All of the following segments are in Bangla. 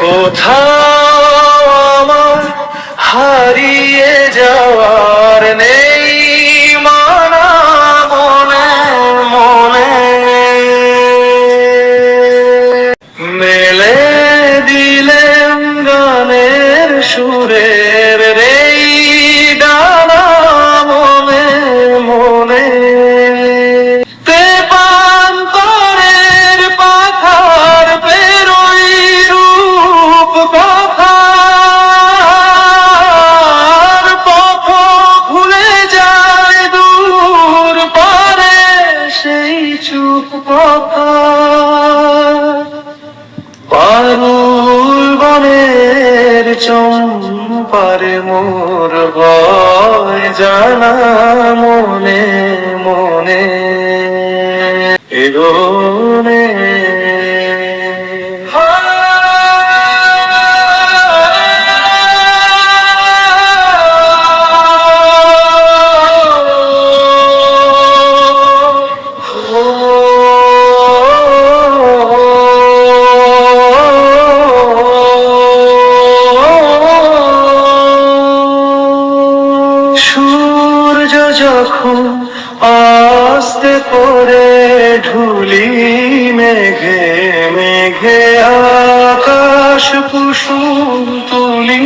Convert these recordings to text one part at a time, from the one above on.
কোথাও আমার হারিয়ে যাওয়ার নেই মানা মনে মনে। মেলে দিলেন গানের সুরের রেই ডানা মনে মনে। পারুল বনের চম পার মোর জানা মনে মনে। এগো যখন আস্তে পরে ঢুলি মেঘে মেঘে আকাশ কুসুম তুলি।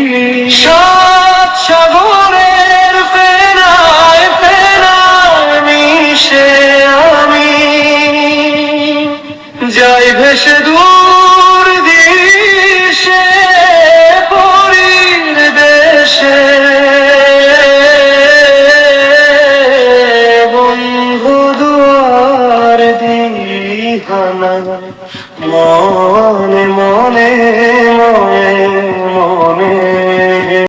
সাত সাগরের ফেরায় ফেরায় মিশে আমি, যাই ভেসে ঠিকানা মনে মনে